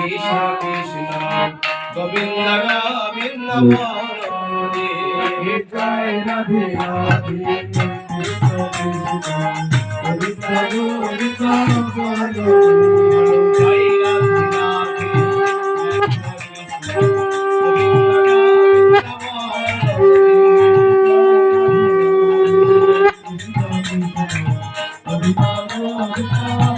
কৃষ্ণ কৃষ্ণ গোবিন্দ গোবিন্দ জয় Radhe Radhe Govinda Govinda Govinda Oh,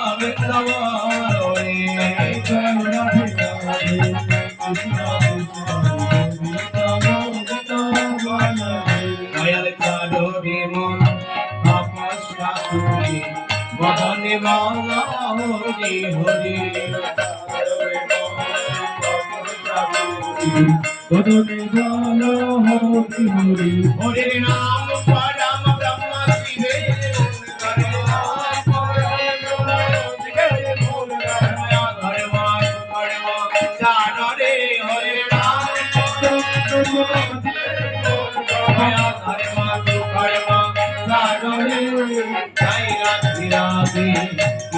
Madan মাওলা হরি হরি মদন মাওলা হরি হরি। হরি নাম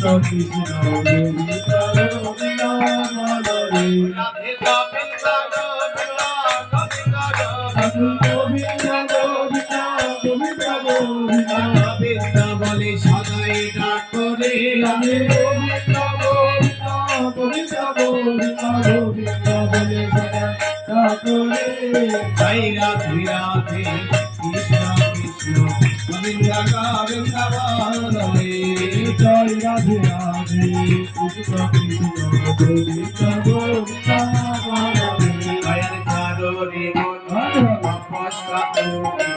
কৃষ্ণ রাধে গোবিন্দা বলে সদাই ডাক কৃষ্ণ বৃন্দাবনমে জয় রাধে রাধে কৃষ্ণ কৃষ্ণ গোবিন্দ গোবিন্দ মায়ার চারণে মন তপস্যা করি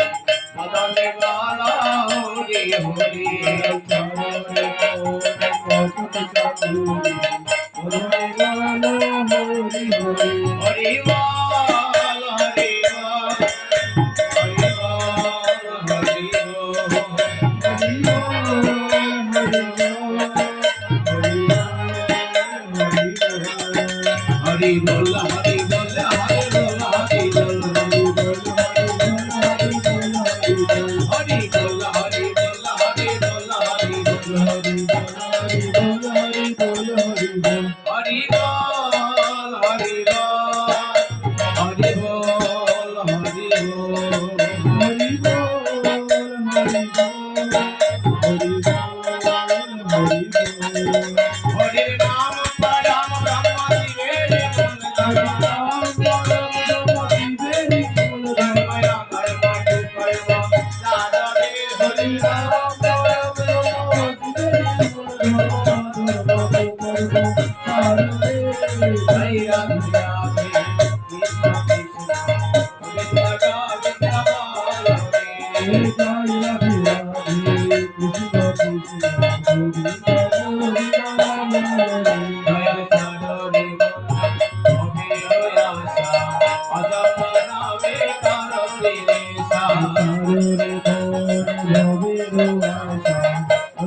হরি হরি